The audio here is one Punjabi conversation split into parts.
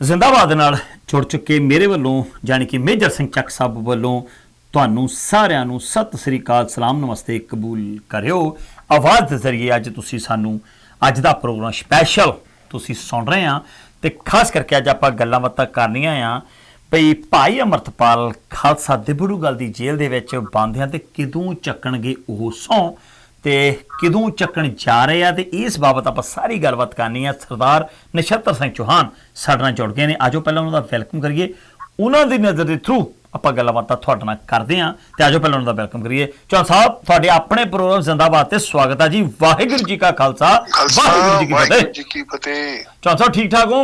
ਜ਼ਿੰਦਾਬਾਦ ਨਾਲ ਜੁੜ ਚੁੱਕੇ ਮੇਰੇ ਵੱਲੋਂ, ਜਾਣੀ ਕਿ ਮੇਜਰ ਸਿੰਘ ਚੱਕ ਸਾਹਿਬ ਵੱਲੋਂ ਤੁਹਾਨੂੰ ਸਾਰਿਆਂ ਨੂੰ ਸਤਿ ਸ੍ਰੀ ਅਕਾਲ, ਸਲਾਮ, ਨਮਸਤੇ ਕਬੂਲ ਕਰਿਓ। ਆਵਾਜ਼ ਦੇ ਜ਼ਰੀਏ ਅੱਜ ਤੁਸੀਂ ਸਾਨੂੰ, ਅੱਜ ਦਾ ਪ੍ਰੋਗਰਾਮ ਸਪੈਸ਼ਲ ਤੁਸੀਂ ਸੁਣ ਰਹੇ ਆ ਤੇ ਖਾਸ ਕਰਕੇ ਅੱਜ ਆਪਾਂ ਗੱਲਾਂ ਬਾਤਾਂ ਕਰਨੀਆਂ ਆ ਭਈ ਭਾਈ ਅਮਰਤਪਾਲ ਖਾਲਸਾ ਦਿਬੜੂਗਲ ਦੀ ਜੇਲ੍ਹ ਦੇ ਵਿੱਚ ਬੰਦਿਆਂ ਆ ਤੇ ਕਿਦੋਂ ਚੱਕਣਗੇ ਉਹ ਸੌ? ਤੇ ਕਿਦੋਂ ਚੱਕਣ ਜਾ ਰਹੇ ਆ ਤੇ ਇਸ ਬਾਬਤ ਆਪਾਂ ਸਾਰੀ ਗੱਲਬਾਤ ਕਰਨੀ ਆ ਸਰਦਾਰ ਨਛੱਤਰ ਸਿੰਘ ਚੌਹਾਨ ਸਾਡੇ ਨਾਲ ਜੁੜ ਗਏ ਨੇ। ਆਜੋ ਪਹਿਲਾਂ ਉਹਨਾਂ ਦਾ ਵੈਲਕਮ ਕਰੀਏ। ਉਹਨਾਂ ਦੀ ਨਜ਼ਰ ਦੇ ਥਰੂ ਆਪਾਂ ਗੱਲਬਾਤਾਂ ਤੁਹਾਡੇ ਨਾਲ ਕਰਦੇ ਆ ਤੇ ਆਜੋ ਪਹਿਲਾਂ ਉਹਨਾਂ ਦਾ ਵੈਲਕਮ ਕਰੀਏ। ਚੌਹਾਨ ਸਾਹਿਬ ਤੁਹਾਡੇ ਆਪਣੇ ਪ੍ਰੋਗਰਾਮ ਜ਼ਿੰਦਾਬਾਦ ਤੇ ਸਵਾਗਤ ਆ ਜੀ। ਵਾਹਿਗੁਰੂ ਜੀ ਕਾ ਖਾਲਸਾ। ਵਾਹਿਗੁਰੂ ਜੀ ਕੀ ਫਤਿਹ। ਚੌਹਾਨ ਸਾਹਿਬ ਠੀਕ ਠਾਕ ਹੋ?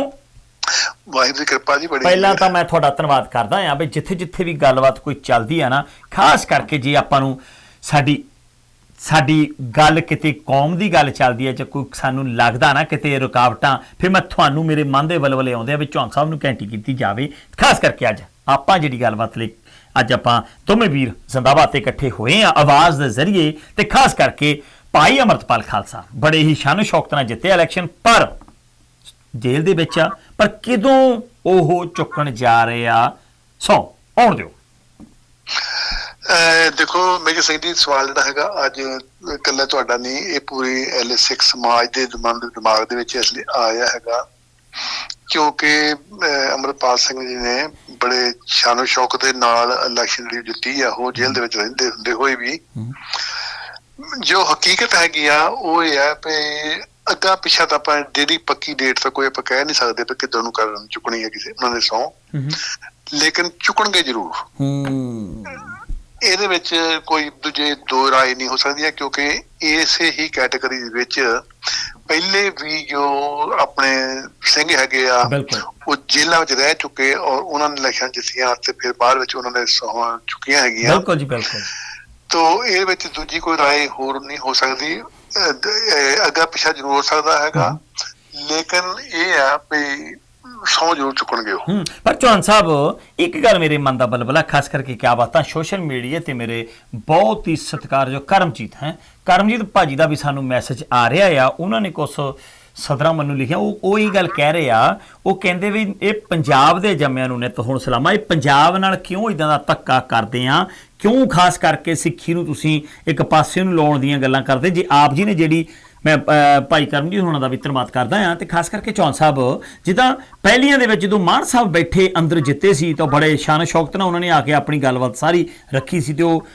ਵਾਹਿਗੁਰੂ ਦੀ ਕਿਰਪਾ ਜੀ ਬੜੀ ਪਹਿਲਾਂ। ਤਾਂ ਮੈਂ ਤੁਹਾਡਾ ਧੰਨਵਾਦ ਕਰਦਾ ਹਾਂ ਵੀ ਜਿੱਥੇ ਜਿੱਥੇ ਵੀ ਗੱਲਬਾਤ ਕੋਈ ਚੱਲਦੀ ਆ ਨਾ ਖਾਸ ਕਰਕੇ ਜੇ ਆਪਾਂ ਨੂੰ ਸਾਡੀ ਸਾਡੀ ਗੱਲ ਕਿਤੇ ਕੌਮ ਦੀ ਗੱਲ ਚੱਲਦੀ ਹੈ ਜਾਂ ਕੋਈ ਸਾਨੂੰ ਲੱਗਦਾ ਨਾ ਕਿਤੇ ਰੁਕਾਵਟਾਂ, ਫਿਰ ਮੈਂ ਤੁਹਾਨੂੰ ਮੇਰੇ ਮਨ ਦੇ ਵਲਵਲੇ ਆਉਂਦੇ ਆ ਵੀ ਚੌਹਾਨ ਸਾਹਿਬ ਨੂੰ ਘੰਟੀ ਕੀਤੀ ਜਾਵੇ। ਖਾਸ ਕਰਕੇ ਅੱਜ ਆਪਾਂ ਜਿਹੜੀ ਗੱਲਬਾਤ ਲਈ ਅੱਜ ਆਪਾਂ ਦੋਵੇਂ ਵੀਰ ਜ਼ਿੰਦਾਬਾਦ ਤੇ ਇਕੱਠੇ ਹੋਏ ਆ ਆਵਾਜ਼ ਦੇ ਜ਼ਰੀਏ ਤੇ ਖਾਸ ਕਰਕੇ ਭਾਈ ਅਮਰਤਪਾਲ ਖਾਲਸਾ, ਬੜੇ ਹੀ ਸ਼ਾਨੋ ਸ਼ੌਕਤ ਨਾਲ ਜਿੱਤਿਆ ਇਲੈਕਸ਼ਨ ਪਰ ਜੇਲ੍ਹ ਦੇ ਵਿੱਚ ਆ, ਪਰ ਕਿਦੋਂ ਉਹ ਚੁੱਕਣ ਜਾ ਰਹੇ ਆ? ਸੋ, ਆਉਣ ਦਿਓ। ਦੇਖੋ ਮੇਰੇ ਸਿੰਘ ਜੀ ਸਵਾਲ ਜਿਹੜਾ ਹੈਗਾ ਅੱਜ ਇਕੱਲਾ ਤੁਹਾਡਾ ਨਹੀਂ ਇਹ ਪੂਰੀ ਐਲਐਸ6 ਸਮਾਜ ਦੇ ਦਿਮਾਗ ਦੇ ਦਿਮਾਗ ਦੇ ਵਿੱਚ ਇਸ ਲਈ ਆਇਆ ਹੈਗਾ। ਕਿਉਂਕਿ ਅਮਰਪਾਲ ਸਿੰਘ ਜੀ ਨੇ ਬੜੇ ਸ਼ਾਨੋ ਸ਼ੌਕ ਦੇ ਨਾਲ ਇਲੈਕਸ਼ਨ ਜਿਹੜੀ ਜਿੱਤੀ ਆ ਉਹ ਜੇਲ੍ਹ ਦੇ ਵਿੱਚ ਰਹਿੰਦੇ ਹੁੰਦੇ ਹੋਏ ਵੀ ਜੋ ਹਕੀਕਤ ਹੈਗੀ ਆ ਉਹ ਇਹ ਹੈ ਕਿ ਅੱਗਾ ਪਿਛਾ ਤਾਂ ਆਪਾਂ ਜਿਹੜੀ ਪੱਕੀ ਡੇਟ ਤਾਂ ਕੋਈ ਆਪਾਂ ਕਹਿ ਨਹੀਂ ਸਕਦੇ ਕਿ ਕਿਦੋਂ ਨੂੰ ਕਰਨ ਚੁੱਕਣੀ ਹੈ ਕਿਸੇ ਉਹਨਾਂ ਦੇ ਸੌ ਲੇਕਿਨ ਚੁੱਕਣਗੇ ਜ਼ਰੂਰ। ਹੂੰ। ਇਹਦੇ ਵਿੱਚ ਕੋਈ ਦੂਜੇ ਦੋ ਰਾਏ ਨਹੀਂ ਹੋ ਸਕਦੀਆਂ ਕਿਉਂਕਿ ਇਸੇ ਹੀ ਕੈਟਾਗਰੀ ਦੇ ਵਿੱਚ ਪਹਿਲੇ ਵੀ ਜੋ ਆਪਣੇ ਸਿੰਘ ਹੈਗੇ ਆ ਉਹ ਜੇਲ੍ਹਾਂ ਵਿੱਚ ਰਹਿ ਚੁੱਕੇ ਔਰ ਉਹਨਾਂ ਨੇ ਇਲੈਕਸ਼ਨ ਜਿੱਤੀਆਂ ਤੇ ਫਿਰ ਬਾਅਦ ਵਿੱਚ ਉਹਨਾਂ ਨੇ ਸੌਹਾਂ ਚੁੱਕੀਆਂ ਹੈਗੀਆਂ। ਬਿਲਕੁਲ ਜੀ ਬਿਲਕੁਲ। ਤੋ ਇਹ ਵਿੱਚ ਦੂਜੀ ਕੋਈ ਰਾਏ ਹੋਰ ਨਹੀਂ ਹੋ ਸਕਦੀ। ਅੱਗਾ ਪਿਛਾ ਜ਼ਰੂਰ ਹੋ ਸਕਦਾ ਹੈਗਾ। ਲੇਕਿਨ ਇਹ ਆ ਵੀ ਸੌ ਜ਼ਰੂਰ ਚੁੱਕਣਗੇ ਉਹ ਹੂੰ, ਪਰ ਚੌਹਾਨ ਸਾਹਿਬ, ਇੱਕ ਗੱਲ ਮੇਰੇ ਮਨ ਦਾ ਬਲਬਲਾ, ਖਾਸ ਕਰਕੇ ਕਿਆ ਬਾਤਾਂ ਸੋਸ਼ਲ ਮੀਡੀਆ ਤੇ ਮੇਰੇ ਬਹੁਤ ਹੀ ਸਤਿਕਾਰਯੋਗ ਕਰਮਜੀਤ ਹੈ। ਕਰਮਜੀਤ ਭਾਜੀ ਦਾ ਵੀ ਸਾਨੂੰ ਮੈਸੇਜ ਆ ਰਿਹਾ ਆ, ਉਹਨਾਂ ਨੇ ਕੁਝ ਸਦਰਾਂ ਮੈਨੂੰ ਲਿਖਿਆ, ਉਹ ਉਹ ਹੀ ਗੱਲ ਕਹਿ ਰਹੇ ਆ, ਉਹ ਕਹਿੰਦੇ ਵੀ ਇਹ ਪੰਜਾਬ ਦੇ ਜੰਮਿਆਂ ਨੂੰ ਨਿਤ ਹੁਣ ਸਲਾਮਾ, ਇਹ ਪੰਜਾਬ ਨਾਲ ਕਿਉਂ ਇਦਾਂ ਦਾ ਧੱਕਾ ਕਰਦੇ ਆ? ਕਿਉਂ ਖਾਸ ਕਰਕੇ ਸਿੱਖੀ ਨੂੰ ਤੁਸੀਂ ਇੱਕ ਪਾਸੇ ਨੂੰ ਲਾਉਣ ਦੀਆਂ ਗੱਲਾਂ ਕਰਦੇ? ਜੇ ਆਪ ਜੀ ਨੇ ਜਿਹੜੀ ਮੈਂ ਭਾਈ ਕਰਮਜੀਤ ਹੋਣਾ ਦਾ ਵੀ ਧੰਨਵਾਦ ਕਰਦਾ ਹਾਂ ਤੇ ਖਾਸ ਕਰਕੇ ਚੌਹਾਨ ਸਾਹਿਬ ਜਿੱਦਾਂ ਪਹਿਲੀਆਂ ਦੇ ਵਿੱਚ ਜਦੋਂ ਮਾਨ ਸਾਹਿਬ ਬੈਠੇ ਅੰਦਰ ਜਿੱਤੇ ਸੀ ਤਾਂ ਬੜੇ ਸ਼ਾਨ ਸ਼ੌਕਤ ਨਾਲ ਉਹਨਾਂ ਨੇ ਆ ਕੇ ਆਪਣੀ ਗੱਲਬਾਤ ਸਾਰੀ ਰੱਖੀ ਸੀ ਤੇ ਉਹ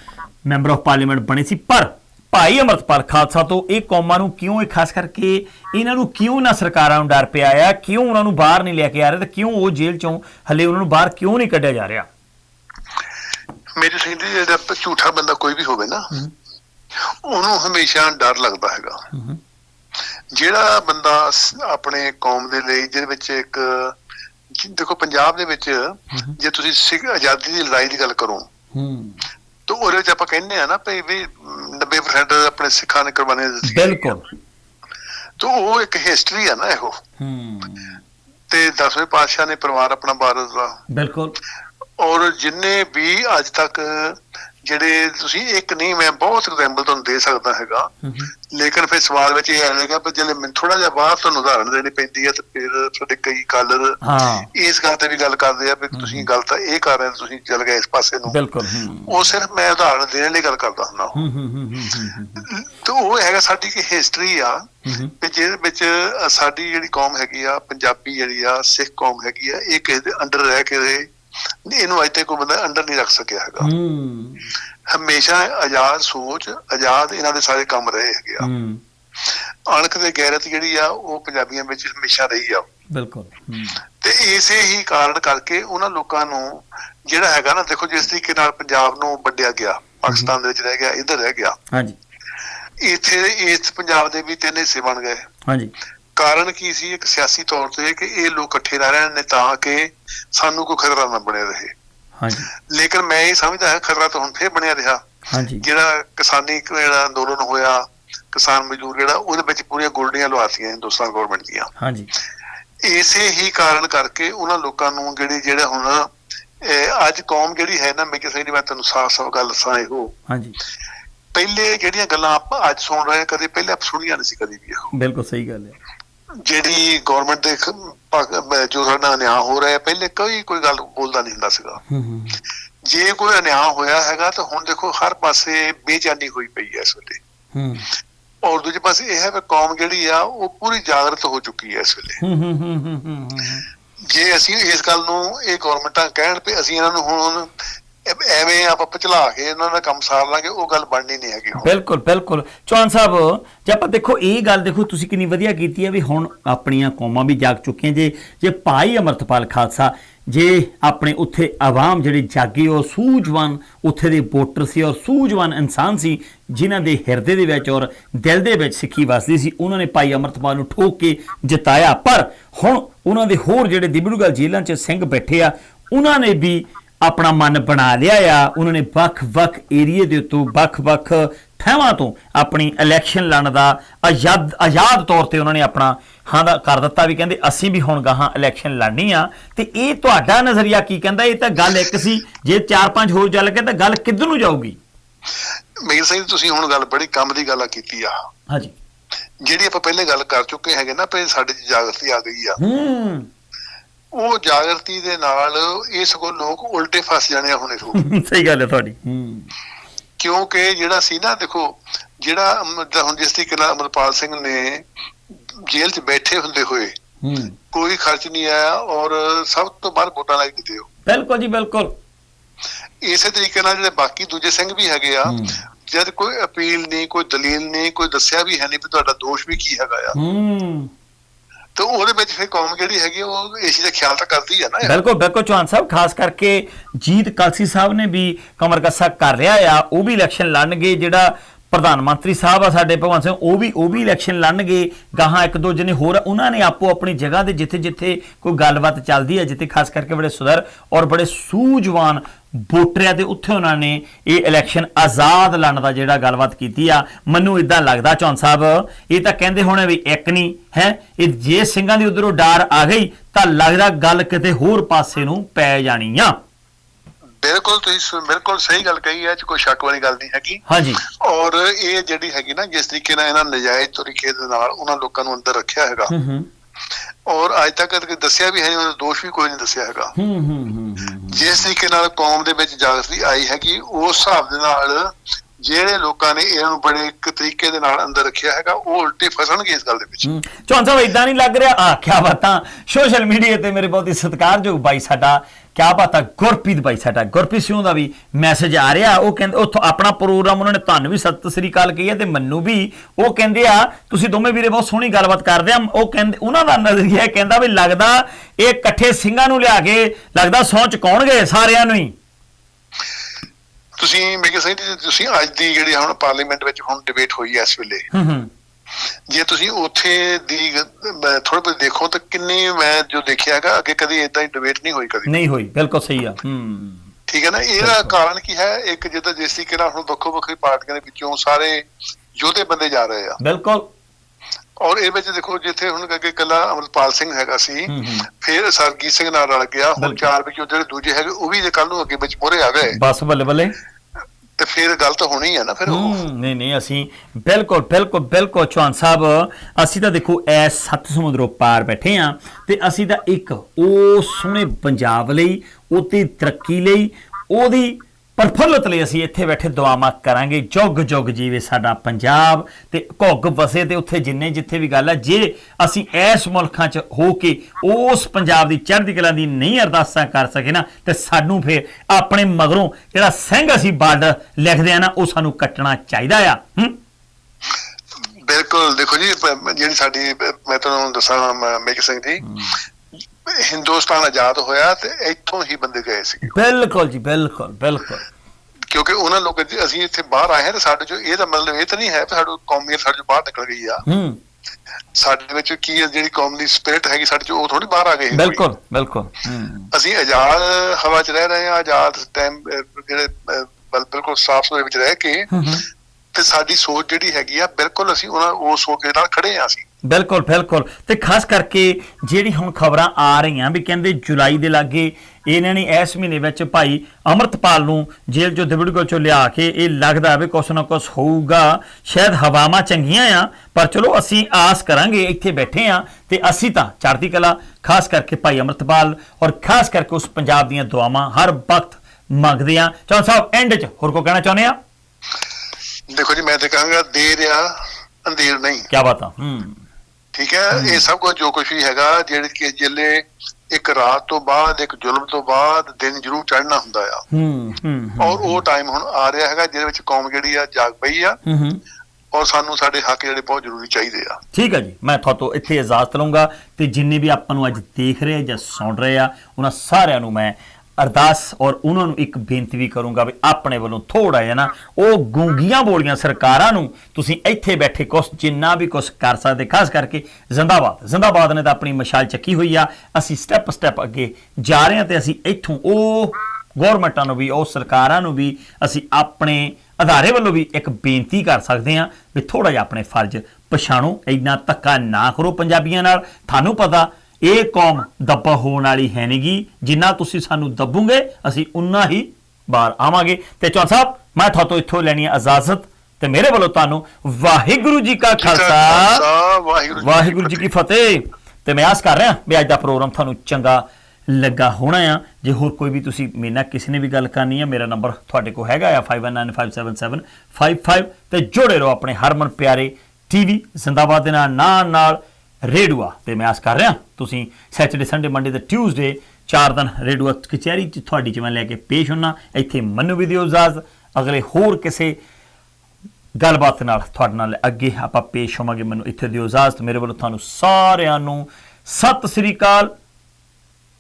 ਮੈਂਬਰ ਆਫ ਪਾਰਲੀਮੈਂਟ ਬਣੇ ਸੀ। ਪਰ ਭਾਈ ਅਮਰਤਪਾਲ ਖਾਲਸਾ ਤੋਂ ਇਹ ਕੌਮਾਂ ਨੂੰ ਕਿਉਂ ਇਹ ਖਾਸ ਕਰਕੇ ਇਹਨਾਂ ਨੂੰ ਕਿਉਂ ਨਾ ਸਰਕਾਰਾਂ ਨੂੰ ਡਰ ਪਿਆ ਆ? ਕਿਉਂ ਉਹਨਾਂ ਨੂੰ ਬਾਹਰ ਨਹੀਂ ਲੈ ਕੇ ਆ ਰਹੇ ਤੇ ਕਿਉਂ ਉਹ ਜੇਲ੍ਹ ਚੋਂ ਹਲੇ ਉਹਨਾਂ ਨੂੰ ਬਾਹਰ ਕਿਉਂ ਨਹੀਂ ਕੱਢਿਆ ਜਾ ਰਿਹਾ? ਮੇਰੇ ਸਿੰਘ ਜੀ ਜਿਹੜਾ ਝੂਠਾ ਬੰਦਾ ਕੋਈ ਵੀ ਹੋਵੇ ਨਾ ਉਹਨੂੰ ਹਮੇਸ਼ਾ ਡਰ ਲੱਗਦਾ ਹੈਗਾ। ਜਿਹੜਾ ਬੰਦਾ ਆਪਣੇ ਕੌਮ ਦੇ ਲਈ ਜਿਹਦੇ ਵਿੱਚ ਇੱਕ ਦੇਖੋ ਪੰਜਾਬ ਦੇ ਵਿੱਚ ਜੇ ਤੁਸੀਂ ਸਿੱਖ ਆਜ਼ਾਦੀ ਦੀ ਲੜਾਈ ਦੀ ਗੱਲ ਕਰੋ ਹੂੰ ਤਾਂ ਉਹਦੇ ਵਿੱਚ ਆਪਾਂ ਕਹਿੰਦੇ ਆ ਨਾ ਭਈ ਵੀ 90% ਆਪਣੇ ਸਿੱਖਾਂ ਨੇ ਕੁਰਬਾਨੀਆਂ ਦਿੱਤੀਆਂ। ਬਿਲਕੁਲ। ਤਾਂ ਉਹ ਇੱਕ ਹਿਸਟਰੀ ਆ ਨਾ ਇਹੋ। ਹੂੰ ਤੇ 10ਵੇਂ ਪਾਤਸ਼ਾਹ ਨੇ ਪਰਿਵਾਰ ਆਪਣਾ ਭਾਰਤ ਦਾ ਬਿਲਕੁਲ। ਔਰ ਜਿੰਨੇ ਵੀ ਅੱਜ ਤੱਕ ਜਿਹੜੇ ਤੁਸੀਂ ਇੱਕ ਨਹੀਂ ਮੈਂ ਬਹੁਤ ਐਗਜ਼ਾਮਪਲ ਤੁਹਾਨੂੰ ਦੇ ਸਕਦਾ ਹੈਗਾ। ਲੇਕਿਨ ਫਿਰ ਸਵਾਲ ਵਿੱਚ ਇਹ ਆਏਗਾ ਕਿ ਜਦੋਂ ਮੈਂ ਥੋੜਾ ਜਿਹਾ ਬਾਹਰ ਤੁਹਾਨੂੰ ਉਦਾਹਰਣ ਦੇਣੀ ਪੈਂਦੀ ਹੈ ਤੇ ਫਿਰ ਤੁਹਾਡੇ ਕਈ ਕਾਲਰ ਹਾਂ। ਇਸ ਗੱਲ ਤੇ ਵੀ ਗੱਲ ਕਰਦੇ ਆ ਵੀ ਤੁਸੀਂ ਗੱਲ ਤਾਂ ਇਹ ਕਰ ਰਹੇ ਹੋ, ਤੁਸੀਂ ਚੱਲ ਗਏ ਇਸ ਪਾਸੇ ਨੂੰ। ਬਿਲਕੁਲ ਉਹ ਸਿਰਫ ਮੈਂ ਉਦਾਹਰਣ ਦੇਣ ਲਈ ਗੱਲ ਕਰਦਾ ਹੁੰਦਾ ਤੇ ਉਹ ਹੈਗਾ ਸਾਡੀ ਕੀ ਹਿਸਟਰੀ ਆ ਵੀ ਜਿਹਦੇ ਵਿੱਚ ਸਾਡੀ ਜਿਹੜੀ ਕੌਮ ਹੈਗੀ ਆ ਪੰਜਾਬੀ ਜਿਹੜੀ ਆ ਸਿੱਖ ਕੌਮ ਹੈਗੀ ਆ ਇਹ ਕਿਸੇ ਦੇ ਅੰਡਰ ਰਹਿ ਕੇ ਰਹੇ ਇਹਨੂੰ ਅੱਜ ਤੱਕ ਕੋਈ ਬੰਦਾ ਅੰਡਰ ਨਹੀਂ ਰੱਖ ਸਕਿਆ ਹੈਗਾ। ਹੂੰ। ਹਮੇਸ਼ਾ ਆਜ਼ਾਦ ਸੋਚ ਆਜ਼ਾਦ ਇਹਨਾਂ ਦੇ ਸਾਰੇ ਕੰਮ ਰਹੇ ਹੈਗੇ ਆ। ਹੂੰ। ਅਣਖ ਤੇ ਗੈਰਤ ਜਿਹੜੀ ਆ ਉਹ ਪੰਜਾਬੀਆਂ ਵਿੱਚ ਹਮੇਸ਼ਾ ਰਹੀ ਆ। ਬਿਲਕੁਲ ਤੇ ਇਸੇ ਹੀ ਕਾਰਨ ਕਰਕੇ ਉਹਨਾਂ ਲੋਕਾਂ ਨੂੰ ਜਿਹੜਾ ਹੈਗਾ ਨਾ ਦੇਖੋ ਜਿਸ ਤਰੀਕੇ ਨਾਲ ਪੰਜਾਬ ਨੂੰ ਵੱਡਿਆ ਗਿਆ ਪਾਕਿਸਤਾਨ ਦੇ ਵਿੱਚ ਰਹਿ ਗਿਆ ਇੱਧਰ ਰਹਿ ਗਿਆ। ਹਾਂਜੀ। ਇੱਥੇ ਇਸ ਪੰਜਾਬ ਦੇ ਵੀ ਤਿੰਨ ਹਿੱਸੇ ਬਣ ਗਏ। ਹਾਂਜੀ। ਕਾਰਨ ਕੀ ਸੀ ਇੱਕ ਸਿਆਸੀ ਤੌਰ ਤੇ ਕਿ ਇਹ ਲੋਕ ਇਕੱਠੇ ਰਹਿ ਰਹੇ ਨੇ ਤਾਂ ਕਿ ਸਾਨੂੰ ਕੋਈ ਖਤਰਾ ਨਾ ਬਣਿਆ ਰਹੇ। ਹਾਂਜੀ। ਲੇਕਿਨ ਮੈਂ ਇਹ ਸਮਝਦਾ ਹਾਂ ਖਤਰਾ ਤਾਂ ਹੁਣ ਫੇਰ ਬਣਿਆ ਰਿਹਾ। ਹਾਂਜੀ। ਜਿਹੜਾ ਕਿਸਾਨੀ ਜਿਹੜਾ ਅੰਦੋਲਨ ਹੋਇਆ ਕਿਸਾਨ ਮਜ਼ਦੂਰ ਜਿਹੜਾ ਉਹਦੇ ਵਿੱਚ ਪੂਰੀਆਂ ਗੋਲਡੀਆਂ ਲਵਾਤੀਆਂ ਹਿੰਦੁਸਤਾਨ ਗਵਰਨਮੈਂਟ ਦੀਆਂ। ਹਾਂਜੀ। ਇਸੇ ਹੀ ਕਾਰਨ ਕਰਕੇ ਉਹਨਾਂ ਲੋਕਾਂ ਨੂੰ ਜਿਹੜੇ ਜਿਹੜੇ ਹੁਣ ਇਹ ਅੱਜ ਕੌਮ ਜਿਹੜੀ ਹੈ ਨਾ ਮੈਂ ਕਿਸੇ ਦੀ ਮੈਂ ਤੁਹਾਨੂੰ ਸਾਫ਼-ਸਾਫ਼ ਗੱਲ ਦੱਸਾਂ ਇਹੋ। ਹਾਂਜੀ। ਪਹਿਲੇ ਜਿਹੜੀਆਂ ਗੱਲਾਂ ਆਪਾਂ ਅੱਜ ਸੁਣ ਰਹੇ ਹਾਂ ਕਦੇ ਪਹਿਲੇ ਆਪਾਂ ਸੁਣੀਆਂ ਨਹੀਂ ਸੀ ਕਦੀ ਵੀ ਇਹੋ। ਬਿਲਕੁਲ ਸਹੀ ਗੱਲ ਹੈ। ਜਿਹੜੀ ਗਵਰਨਮੈਂਟ ਦੇ ਜੋ ਸਾਡਾ ਅਨਿਆਂ ਹੋ ਰਿਹਾ ਹੈ, ਪਹਿਲੇ ਕੋਈ ਕੋਈ ਗੱਲ ਬੋਲਦਾ ਨਹੀਂ ਹੁੰਦਾ ਸੀਗਾ। ਜੇ ਕੋਈ ਅਨਿਆਂ ਹੋਇਆ ਹੈਗਾ ਤਾਂ ਹੁਣ ਦੇਖੋ ਹਰ ਪਾਸੇ ਬੇਚੈਨੀ ਹੋਈ ਪਈ ਹੈ ਇਸ ਵੇਲੇ। ਹੂੰ। ਔਰ ਦੂਜੇ ਪਾਸੇ ਇਹ ਹੈ ਕਿ ਕੌਮ ਜਿਹੜੀ ਆ ਉਹ ਪੂਰੀ ਜਾਗਰਤ ਹੋ ਚੁੱਕੀ ਹੈ ਇਸ ਵੇਲੇ। ਜੇ ਅਸੀਂ ਇਸ ਗੱਲ ਨੂੰ ਇਹ ਗਵਰਨਮੈਂਟਾਂ ਕਹਿਣ ਵੀ ਅਸੀਂ ਇਹਨਾਂ ਨੂੰ ਹੁਣ ਐਵੇਂ ਆਪਾਂ ਪਚਲਾ ਕੇ ਇਹਨਾਂ ਦਾ ਕੰਮ ਸਾਰ ਲਾਂਗੇ, ਉਹ ਗੱਲ ਬਣਨੀ ਨਹੀਂ ਹੈਗੀ ਬਿਲਕੁਲ ਬਿਲਕੁਲ। ਚੌਹਾਨ ਸਾਹਿਬ, ਜੇ ਆਪਾਂ ਦੇਖੋ, ਇਹ ਗੱਲ ਦੇਖੋ, ਤੁਸੀਂ ਕਿੰਨੀ ਵਧੀਆ ਕੀਤੀ ਹੈ ਵੀ ਹੁਣ ਆਪਣੀਆਂ ਕੌਮਾਂ ਵੀ ਜਾਗ ਚੁੱਕੀਆਂ ਜੇ ਜੇ ਭਾਈ ਅਮਰਤਪਾਲ ਖਾਲਸਾ, ਜੇ ਆਪਣੇ ਉੱਥੇ ਆਵਾਮ ਜਿਹੜੀ ਜਾਗੀ, ਉਹ ਸੂਝਵਾਨ ਉੱਥੇ ਦੇ ਵੋਟਰ ਸੀ, ਔਰ ਸੂਝਵਾਨ ਇਨਸਾਨ ਸੀ, ਜਿਨ੍ਹਾਂ ਦੇ ਹਿਰਦੇ ਦੇ ਵਿੱਚ ਔਰ ਦਿਲ ਦੇ ਵਿੱਚ ਸਿੱਖੀ ਵਸਦੀ ਸੀ, ਉਹਨਾਂ ਨੇ ਭਾਈ ਅਮਰਤਪਾਲ ਨੂੰ ਠੋਕ ਕੇ ਜਿਤਾਇਆ। ਪਰ ਹੁਣ ਉਹਨਾਂ ਦੇ ਹੋਰ ਜਿਹੜੇ ਦਿਬੜੂਗਲ ਜ਼ਿਲ੍ਹਾ 'ਚ ਸਿੰਘ ਬੈਠੇ ਆ, ਉਹਨਾਂ ਨੇ ਵੀ ਆਪਣਾ ਮਨ ਬਣਾ ਲਿਆ ਆ। ਉਹਨਾਂ ਨੇ ਵੱਖ-ਵੱਖ ਏਰੀਏ ਦੇ ਉੱਤੋਂ ਵੱਖ-ਵੱਖ ਥਾਵਾਂ ਤੋਂ ਆਪਣੀ ਇਲੈਕਸ਼ਨ ਲੜਨ ਦਾ ਆਜ਼ਾਦ ਆਜ਼ਾਦ ਤੌਰ ਤੇ ਉਹਨਾਂ ਨੇ ਆਪਣਾ ਹਾਂ ਦਾ ਕਰ ਦਿੱਤਾ ਵੀ ਕਹਿੰਦੇ ਅਸੀਂ ਵੀ ਹੁਣ ਗਾਹਾਂ ਇਲੈਕਸ਼ਨ ਲੜਨੀ ਆ। ਤੇ ਇਹ ਤੁਹਾਡਾ ਨਜ਼ਰੀਆ ਕੀ ਕਹਿੰਦਾ? ਇਹ ਤਾਂ ਗੱਲ ਇੱਕ ਸੀ ਜੇ 4-5 ਹੋਰ ਚੱਲ ਗਏ ਤਾਂ ਗੱਲ ਕਿੱਧਰ ਨੂੰ ਜਾਊਗੀ? ਮੇਰ ਸਿੰਘ ਤੁਸੀਂ ਹੁਣ ਗੱਲ ਬੜੀ ਕੰਮ ਦੀ ਗੱਲ ਕੀਤੀ ਆ। ਹਾਂਜੀ। ਜਿਹੜੀ ਆਪਾਂ ਪਹਿਲੇ ਗੱਲ ਕਰ ਚੁੱਕੇ ਹੈਗੇ ਨਾ ਵੀ ਸਾਡੇ 'ਚ ਜਾਗਰਤੀ ਆ ਗਈ ਆ। ਹੂੰ। ਉਹ ਜਾਗਰਤੀ ਦੇ ਨਾਲ ਇਹ ਸਗੋਂ ਲੋਕ ਉਲਟੇ ਫਸ ਜਾਣੇ ਹੁਣ ਇਹੋ। ਸਹੀ ਗੱਲ ਹੈ ਤੁਹਾਡੀ। ਹੂੰ। ਕਿਉਂਕਿ ਜਿਹੜਾ ਸੀ ਨਾ ਦੇਖੋ ਜਿਹੜਾ ਹੁਣ ਜਿਸ ਤਰੀਕੇ ਨਾਲ ਅਮਰਪਾਲ ਸਿੰਘ ਨੇ ਜੇਲ੍ਹ 'ਚ ਬੈਠੇ ਹੁੰਦੇ ਹੋਏ ਹੂੰ। ਕੋਈ ਖਰਚ ਨਹੀਂ ਆਇਆ ਔਰ ਸਭ ਤੋਂ ਬਾਅਦ ਵੋਟਾਂ ਲੈ ਕੇ ਦਿਓ ਬਿਲਕੁਲ ਜੀ ਬਿਲਕੁਲ। ਇਸੇ ਤਰੀਕੇ ਨਾਲ ਜਿਹੜੇ ਬਾਕੀ ਦੂਜੇ ਸਿੰਘ ਵੀ ਹੈਗੇ ਆ ਹੂੰ। ਜਦ ਕੋਈ ਅਪੀਲ ਨਹੀਂ ਕੋਈ ਦਲੀਲ ਨਹੀਂ ਕੋਈ ਦੱਸਿਆ ਵੀ ਹੈ ਨਹੀਂ ਵੀ ਤੁਹਾਡਾ ਦੋਸ਼ ਵੀ ਕੀ ਹੈਗਾ ਆ। ਹੂੰ। ਤੇ ਉਹਦੇ ਵਿੱਚ ਫਿਰ ਕੌਮ ਜਿਹੜੀ ਹੈਗੀ ਉਹ ਇਸ ਚੀਜ਼ ਦਾ ਖਿਆਲ ਤਾਂ ਕਰਦੀ ਆ ਨਾ ਬਿਲਕੁਲ ਬਿਲਕੁਲ ਚੌਹਾਨ ਸਾਹਿਬ, ਖਾਸ ਕਰਕੇ ਜੀਤ ਕਲਸੀ ਸਾਹਿਬ ਨੇ ਵੀ ਕਮਰ ਕੱਸਾ ਕਰ ਰਿਹਾ ਆ, ਉਹ ਵੀ ਇਲੈਕਸ਼ਨ ਲੜਨਗੇ ਜਿਹੜਾ ਪ੍ਰਧਾਨ ਮੰਤਰੀ ਸਾਹਿਬ ਆ ਸਾਡੇ ਭਗਵੰਤ ਸਿੰਘ, ਉਹ ਵੀ ਉਹ ਵੀ ਇਲੈਕਸ਼ਨ ਲੜਨਗੇ, ਗਾਹਾਂ ਇੱਕ ਦੋ ਜਣੇ ਹੋਰ ਉਹਨਾਂ ਨੇ ਆਪੋ ਆਪਣੀ ਜਗ੍ਹਾ ਤੇ ਜਿੱਥੇ ਜਿੱਥੇ ਕੋਈ ਗੱਲਬਾਤ ਚੱਲਦੀ ਹੈ ਜਿੱਥੇ ਖਾਸ ਕਰਕੇ ਬੜੇ ਸੁਧਰ ਔਰ ਬੜੇ ਸੂਝਵਾਨ ਵੋਟਰਿਆਂ ਤੇ ਉੱਥੇ ਉਹਨਾਂ ਨੇ ਇਹ ਇਲੈਕਸ਼ਨ ਆਜ਼ਾਦ ਲੜਨ ਦਾ ਜਿਹੜਾ ਗੱਲਬਾਤ ਕੀਤੀ ਆ, ਮੈਨੂੰ ਇਦਾਂ ਲੱਗਦਾ ਚੌਹਾਨ ਸਾਹਿਬ, ਇਹ ਤਾਂ ਕਹਿੰਦੇ ਹੋਣੇ ਵੀ ਇੱਕ ਨਹੀਂ ਹੈ, ਇਹ ਜੇ ਸਿੰਘਾਂ ਦੀ ਉਧਰੋਂ ਡਾਰ ਆ ਗਈ, ਤਾਂ ਲੱਗਦਾ ਗੱਲ ਕਿਤੇ ਹੋਰ ਪਾਸੇ ਨੂੰ ਪੈ ਜਾਣੀ ਆ। ਬਿਲਕੁਲ ਤੁਸੀਂ ਬਿਲਕੁਲ ਸਹੀ ਗੱਲ ਕਹੀ ਹੈ ਚ ਕੋਈ ਸ਼ੱਕ ਵਾਲੀ ਗੱਲ ਨਹੀਂ ਹੈਗੀ। ਹਾਂਜੀ। ਔਰ ਇਹ ਜਿਹੜੀ ਹੈਗੀ ਨਾ ਜਿਸ ਤਰੀਕੇ ਨਾਲ ਇਹਨਾਂ ਨਜਾਇਜ਼ ਤਰੀਕੇ ਦੇ ਨਾਲ ਉਹਨਾਂ ਲੋਕਾਂ ਨੂੰ ਅੰਦਰ ਰੱਖਿਆ ਹੈਗਾ। ਹੂੰ ਹੂੰ। ਔਰ ਅੱਜ ਤੱਕ ਦੱਸਿਆ ਵੀ ਹੈ ਨਹੀਂ ਉਹਦਾ ਦੋਸ਼ ਵੀ ਕੋਈ ਨਹੀਂ ਦੱਸਿਆ ਹੈਗਾ। ਹੂੰ ਹੂੰ ਹੂੰ ਜਿਸ ਤਰੀਕੇ ਨਾਲ ਕੌਮ ਦੇ ਵਿੱਚ ਜਾਗਰਤੀ ਆਈ ਹੈਗੀ ਉਸ ਹਿਸਾਬ ਦੇ ਨਾਲ ਜਿਹੜੇ ਲੋਕਾਂ ਨੇ ਇਹਨਾਂ ਨੂੰ ਬੜੇ ਇੱਕ ਤਰੀਕੇ ਦੇ ਨਾਲ ਅੰਦਰ ਰੱਖਿਆ ਹੈਗਾ ਉਹ ਉਲਟੇ ਫਸਣਗੇ ਇਸ ਗੱਲ ਦੇ ਵਿੱਚ। ਚੌਹਾਨ ਸਾਹਿਬ ਇਦਾਂ ਨਹੀਂ ਲੱਗ ਰਿਹਾ? ਆ ਕਿਆ ਬਾਤਾਂ। ਸੋਸ਼ਲ ਮੀਡੀਆ ਤੇ ਮੇਰੇ ਬਹੁਤ ਹੀ ਸਤਿਕਾਰਯੋਗ ਬਾਈ ਸਾਡਾ ਕਿਆ ਬਾਤਾਂ ਗੁਰਪ੍ਰੀਤ ਬਾਈ ਸਾਡਾ ਗੁਰਪ੍ਰੀਤ ਸਿੰਘ ਦਾ ਵੀ ਮੈਸੇਜ ਆ ਰਿਹਾ। ਉਹ ਕਹਿੰਦੇ ਉੱਥੋਂ ਆਪਣਾ ਪ੍ਰੋਗਰਾਮ ਉਹਨਾਂ ਨੇ ਤੁਹਾਨੂੰ ਵੀ ਸਤਿ ਸ੍ਰੀ ਅਕਾਲ ਕਹੀ ਹੈ ਤੇ ਮੈਨੂੰ ਵੀ। ਉਹ ਕਹਿੰਦੇ ਆ ਤੁਸੀਂ ਦੋਵੇਂ ਵੀਰੇ ਬਹੁਤ ਸੋਹਣੀ ਗੱਲਬਾਤ ਕਰਦੇ ਆ। ਉਹ ਕਹਿੰਦੇ ਉਹਨਾਂ ਦਾ ਨਜ਼ਰੀਆ ਕਹਿੰਦਾ ਵੀ ਲੱਗਦਾ ਇਹ ਇਕੱਠੇ ਸਿੰਘਾਂ ਨੂੰ ਲਿਆ ਕੇ ਲੱਗਦਾ ਸਹੁੰ ਚੁਕਾਉਣਗੇ ਸਾਰਿਆਂ ਨੂੰ ਹੀ। ਤੁਸੀਂ ਮੇਰੇ ਸਹੀ ਤੁਸੀਂ ਅੱਜ ਦੀ ਜਿਹੜੀ ਹੁਣ ਪਾਰਲੀਮੈਂਟ ਵਿੱਚ ਹੁਣ ਡਿਬੇਟ ਹੋਈ ਹੈ ਇਸ ਵੇਲੇ। ਹੂੰ ਹੂੰ। ਜੇ ਤੁਸੀਂ ਉੱਥੇ ਦੀ ਥੋੜਾ ਬਹੁਤ ਦੇਖੋ ਤਾਂ ਕਿੰਨੀ ਮੈਂ ਜੋ ਦੇਖਿਆ ਹੈਗਾ ਅੱਗੇ ਕਦੀ ਇਦਾਂ ਹੀ ਡਿਬੇਟ ਨਹੀਂ ਹੋਈ ਕਦੀ। ਨਹੀਂ ਹੋਈ ਬਿਲਕੁਲ ਸਹੀ ਆ ਹੂੰ। ਠੀਕ ਹੈ ਨਾ ਇਹਦਾ ਕਾਰਨ ਕੀ ਹੈ? ਇੱਕ ਜਿੱਦਾਂ ਜਿਸ ਨਾਲ ਹੁਣ ਵੱਖੋ ਵੱਖਰੀ ਪਾਰਟੀਆਂ ਦੇ ਵਿੱਚੋਂ ਸਾਰੇ ਯੋਧੇ ਬੰਦੇ ਜਾ ਰਹੇ ਆ। ਬਿਲਕੁਲ। ਔਰ ਇਹ ਵਿੱਚ ਦੇਖੋ ਜਿੱਥੇ ਹੁਣ ਅੱਗੇ ਕੱਲਾ ਅਮਰਪਾਲ ਸਿੰਘ ਹੈਗਾ ਸੀ। ਫਿਰ ਸਰਜੀਤ ਸਿੰਘ ਨਾਲ ਰਲ ਗਿਆ ਹੁਣ। ਚਾਰ ਵਿੱਚੋਂ ਜਿਹੜੇ ਦੂਜੇ ਹੈਗੇ ਉਹ ਵੀ ਜੇ ਕੱਲ ਨੂੰ ਅੱਗੇ ਵਿੱਚ ਮੋਰੇ ਆ ਗਏ। ਬਸ ਬੱਲੇ ਬੱਲੇ। ਤੇ ਫਿਰ ਗਲਤ ਹੋਣੀ ਹੈ ਨਾ ਫਿਰ ਉਹ। ਨਹੀਂ ਨਹੀਂ, ਅਸੀਂ ਬਿਲਕੁਲ ਬਿਲਕੁਲ ਬਿਲਕੁਲ, ਚੌਹਾਨ ਸਾਹਿਬ, ਅਸੀਂ ਤਾਂ ਦੇਖੋ ਐ ਸੱਤ ਸਮੁੰਦਰੋਂ ਪਾਰ ਬੈਠੇ ਆ ਤੇ ਅਸੀਂ ਤਾਂ ਇੱਕ ਉਹ ਸੋਹਣੇ ਪੰਜਾਬ ਲਈ ਉਹਦੀ ਤਰੱਕੀ ਲਈ, ਉਹਦੀ ਪ੍ਰਫੁੱਲਤ ਲਈ ਅਸੀਂ ਇੱਥੇ ਬੈਠੇ ਦੁਆਵਾਂ ਕਰਾਂਗੇ। ਜੁਗ ਜੁਗ ਜੀਵੇ ਸਾਡਾ ਪੰਜਾਬ ਤੇ ਘੁੱਗ ਵਸੇ ਤੇ ਉੱਥੇ ਜਿੰਨੇ ਜਿੱਥੇ ਵੀ ਗੱਲ ਹੈ ਜੇ ਅਸੀਂ ਐਸ ਮੁਲਕਾਂ 'ਚ ਹੋ ਕੇ ਉਸ ਪੰਜਾਬ ਦੀ ਚੜ੍ਹਦੀ ਕਲਾ ਦੀ ਨਹੀਂ ਅਰਦਾਸਾਂ ਕਰ ਸਕੇ ਨਾ ਤੇ ਸਾਨੂੰ ਫਿਰ ਆਪਣੇ ਮਗਰੋਂ ਜਿਹੜਾ ਸਿੰਘ ਅਸੀਂ ਬਾਰਡਰ ਲਿਖਦੇ ਆ ਨਾ ਉਹ ਸਾਨੂੰ ਕੱਟਣਾ ਚਾਹੀਦਾ ਆ। ਹੂੰ? ਬਿਲਕੁਲ ਦੇਖੋ ਜੀ ਜਿਹੜੀ ਸਾਡੀ ਮੈਂ ਤੁਹਾਨੂੰ ਦੱਸਾਂ ਮੇਕ ਸਿੰਘ ਜੀ ਹਿੰਦੁਸਤਾਨ ਆਜ਼ਾਦ ਹੋਇਆ ਤੇ ਇੱਥੋਂ ਹੀ ਬੰਦੇ ਗਏ ਸੀ। ਬਿਲਕੁਲ ਜੀ ਬਿਲਕੁਲ ਬਿਲਕੁਲ। ਕਿਉਂਕਿ ਉਹਨਾਂ ਲੋਕਾਂ ਅਸੀਂ ਇੱਥੇ ਬਾਹਰ ਆਏ ਹਾਂ ਤੇ ਸਾਡੇ ਚੋਂ ਇਹ ਤਾਂ ਮਤਲਬ ਇਹ ਤਾਂ ਨਹੀਂ ਹੈ ਕਿ ਸਾਡੀ ਕੌਮੀਅਤ ਸਾਡੇ ਚੋਂ ਬਾਹਰ ਨਿਕਲ ਗਈ ਆ। ਹੂੰ। ਸਾਡੇ ਵਿੱਚ ਕੀ ਹੈ ਜਿਹੜੀ ਕੌਮ ਸਪਿਰਿਟ ਹੈਗੀ ਸਾਡੇ ਚੋਂ ਉਹ ਥੋੜੀ ਬਾਹਰ ਆ ਗਈ। ਬਿਲਕੁਲ ਬਿਲਕੁਲ ਅਸੀਂ ਆਜ਼ਾਦ ਹਵਾ 'ਚ ਰਹਿ ਰਹੇ ਹਾਂ ਆਜ਼ਾਦ ਟਾਈਮ ਜਿਹੜੇ ਬਿਲਕੁਲ ਸਾਫ਼ ਸੁਥਰੇ ਵਿੱਚ ਰਹਿ ਕੇ। ਤੇ ਸਾਡੀ ਸੋਚ ਜਿਹੜੀ ਹੈਗੀ ਆ ਬਿਲਕੁਲ ਅਸੀਂ ਉਹਨਾਂ ਉਹ ਸੋਚ ਦੇ ਨਾਲ ਖੜੇ ਆ ਅਸੀਂ। ਬਿਲਕੁਲ ਬਿਲਕੁਲ। ਤੇ ਖਾਸ ਕਰਕੇ ਜਿਹੜੀ ਹੁਣ ਖਬਰਾਂ ਆ ਰਹੀਆਂ ਵੀ ਕਹਿੰਦੇ ਜੁਲਾਈ ਦੇ ਲਾਗੇ ਇਹਨਾਂ ਨੇ ਇਸ ਮਹੀਨੇ ਵਿੱਚ ਭਾਈ ਅਮਰਤਪਾਲ ਨੂੰ ਜੇਲ੍ਹ ਚੋਂ ਦਿਬੜਗਲ ਚੋਂ ਲਿਆ ਕੇ ਇਹ ਲੱਗਦਾ ਵੀ ਕੁਛ ਨਾ ਕੁਛ ਹੋਊਗਾ। ਸ਼ਾਇਦ ਹਵਾਵਾਂ ਚੰਗੀਆਂ ਆ ਪਰ ਚਲੋ ਅਸੀਂ ਆਸ ਕਰਾਂਗੇ ਇੱਥੇ ਬੈਠੇ ਆ ਤੇ ਅਸੀਂ ਤਾਂ ਚੜ੍ਹਦੀ ਕਲਾ ਖਾਸ ਕਰਕੇ ਭਾਈ ਅਮਰਤਪਾਲ ਔਰ ਖਾਸ ਕਰਕੇ ਉਸ ਪੰਜਾਬ ਦੀਆਂ ਦੁਆਵਾਂ ਹਰ ਵਕਤ ਮੰਗਦੇ ਆ। ਚੌਹਾਨ ਸਾਹਿਬ ਐਂਡ 'ਚ ਹੋਰ ਕੋ ਕਹਿਣਾ ਚਾਹੁੰਦੇ ਆ? ਦੇਖੋ ਜੀ ਮੈਂ ਤੇ ਕਹਾਂਗਾ ਦੇਰ ਆ ਅੰਧੇਰ ਨਹੀਂ। ਕੀ ਬਾਤ ਆ ਹੂੰ। ਠੀਕ ਹੈ? ਇਹ ਸਭ ਕੁਝ ਜੋ ਕੁਝ ਵੀ ਹੈਗਾ ਜਿਹੜੇ ਕਿ ਜਿੱਲੇ ਇੱਕ ਰਾਤ ਤੋਂ ਬਾਅਦ ਇੱਕ ਜ਼ੁਲਮ ਤੋਂ ਬਾਅਦ ਦਿਨ ਜ਼ਰੂਰ ਚੜ੍ਹਨਾ ਹੁੰਦਾ ਆ। ਹੂੰ ਹੂੰ ਔਰ ਉਹ ਟਾਈਮ ਹੁਣ ਆ ਰਿਹਾ ਹੈਗਾ ਜਿਹਦੇ ਵਿੱਚ ਕੌਮ ਜਿਹੜੀ ਆ ਜਾਗ ਪਈ ਆ। ਹੂੰ ਹੂੰ। ਔਰ ਸਾਨੂੰ ਸਾਡੇ ਹੱਕ ਜਿਹੜੇ ਬਹੁਤ ਜ਼ਰੂਰੀ ਚਾਹੀਦੇ ਆ। ਠੀਕ ਹੈ ਜੀ ਮੈਂ ਤੁਹਾਤੋਂ ਇੱਥੇ ਇਜਾਜ਼ਤ ਲਵਾਂਗਾ ਤੇ ਜਿੰਨੇ ਵੀ ਆਪਾਂ ਨੂੰ ਅੱਜ ਦੇਖ ਰਹੇ ਜਾਂ ਸੁਣ ਰਹੇ ਆ ਉਹਨਾਂ ਸਾਰਿਆਂ ਨੂੰ ਮੈਂ ਅਰਦਾਸ ਔਰ ਉਹਨਾਂ ਨੂੰ ਇੱਕ ਬੇਨਤੀ ਵੀ ਕਰੂੰਗਾ ਵੀ ਆਪਣੇ ਵੱਲੋਂ ਥੋੜਾ ਜਿਹਾ ਨਾ ਉਹ ਗੂੰਗੀਆਂ ਬੋਲੀਆਂ ਸਰਕਾਰਾਂ ਨੂੰ ਤੁਸੀਂ ਇੱਥੇ ਬੈਠੇ ਕੁਛ, ਜਿੰਨਾ ਵੀ ਕੁਛ ਕਰ ਸਕਦੇ, ਖਾਸ ਕਰਕੇ ਜ਼ਿੰਦਾਬਾਦ। ਜ਼ਿੰਦਾਬਾਦ ਨੇ ਤਾਂ ਆਪਣੀ ਮਸ਼ਾਲ ਚੱਕੀ ਹੋਈ ਆ। ਅਸੀਂ ਸਟੈਪ ਸਟੈਪ ਅੱਗੇ ਜਾ ਰਹੇ ਹਾਂ ਤੇ ਅਸੀਂ ਇੱਥੋਂ ਉਹ ਗਵਰਨਮੈਂਟਾਂ ਨੂੰ ਵੀ, ਉਹ ਸਰਕਾਰਾਂ ਨੂੰ ਵੀ ਅਸੀਂ ਆਪਣੇ ਅਧਾਰੇ ਵੱਲੋਂ ਵੀ ਇੱਕ ਬੇਨਤੀ ਕਰ ਸਕਦੇ ਹਾਂ ਵੀ ਥੋੜਾ ਜਿਹਾ ਆਪਣੇ ਫਰਜ਼ ਪਛਾਣੋ। ਇੰਨਾ ਧੱਕਾ ਨਾ ਕਰੋ ਪੰਜਾਬੀਆਂ ਨਾਲ। ਤੁਹਾਨੂੰ ਪਤਾ ਇਹ ਕੌਮ ਦੱਬਾ ਹੋਣ ਵਾਲੀ ਹੈ ਨਹੀਂਗੀ ਜਿੰਨਾ ਤੁਸੀਂ ਸਾਨੂੰ ਦੱਬੋਗੇ ਅਸੀਂ ਉਨਾ ਹੀ ਬਾਹਰ ਆਵਾਂਗੇ। ਤੇ ਚੌਹਾਨ ਸਾਹਿਬ ਮੈਂ ਤੁਹਾਤੋਂ ਇੱਥੋਂ ਲੈਣੀ ਹੈ ਇਜਾਜ਼ਤ ਤੇ ਮੇਰੇ ਵੱਲੋਂ ਤੁਹਾਨੂੰ ਵਾਹਿਗੁਰੂ ਜੀ ਕਾ ਖਾਲਸਾ। ਵਾਹਿਗੁਰੂ ਜੀ ਕੀ ਫਤਿਹ। ਤੇ ਮੈਂ ਆਸ ਕਰ ਰਿਹਾ ਵੀ ਅੱਜ ਦਾ ਪ੍ਰੋਗਰਾਮ ਤੁਹਾਨੂੰ ਚੰਗਾ ਲੱਗਾ ਹੋਣਾ ਆ। ਜੇ ਹੋਰ ਕੋਈ ਵੀ ਤੁਸੀਂ ਮੇਰੇ ਨਾਲ ਕਿਸੇ ਨੇ ਵੀ ਗੱਲ ਕਰਨੀ ਆ ਮੇਰਾ ਨੰਬਰ ਤੁਹਾਡੇ ਕੋਲ ਹੈਗਾ ਆ 51957755 ਤੇ ਜੁੜੇ ਰਹੋ ਆਪਣੇ ਹਰਮਨ ਪਿਆਰੇ ਟੀਵੀ ਜ਼ਿੰਦਾਬਾਦ ਦੇ ਨਾਲ ਨਾਲ ਰੇਡੂਆ ਤੇ ਮੈਂ ਆਸ ਕਰ ਰਿਹਾ ਤੁਸੀਂ ਸੈਚਰਡੇ ਸੰਡੇ ਮੰਡੇ ਤੇ ਟਿਊਜ਼ਡੇ ਚਾਰ ਦਿਨ ਰੇਡੂਆ ਕਚਹਿਰੀ ਚ ਤੁਹਾਡੀ ਚ ਮੈਂ ਲੈ ਕੇ ਪੇਸ਼ ਹੁੰਨਾ। ਇੱਥੇ ਮੈਨੂੰ ਵੀ ਦਿਓ ਇਜਾਜ਼ਤ। ਅਗਲੇ ਹੋਰ ਕਿਸੇ ਗੱਲਬਾਤ ਨਾਲ ਤੁਹਾਡੇ ਨਾਲ ਅੱਗੇ ਆਪਾਂ ਪੇਸ਼ ਹੋਵਾਂਗੇ। ਮੈਨੂੰ ਇੱਥੇ ਦਿਓ ਇਜਾਜ਼ਤ। ਮੇਰੇ ਵੱਲੋਂ ਤੁਹਾਨੂੰ ਸਾਰਿਆਂ ਨੂੰ ਸਤਿ ਸ੍ਰੀ ਅਕਾਲ।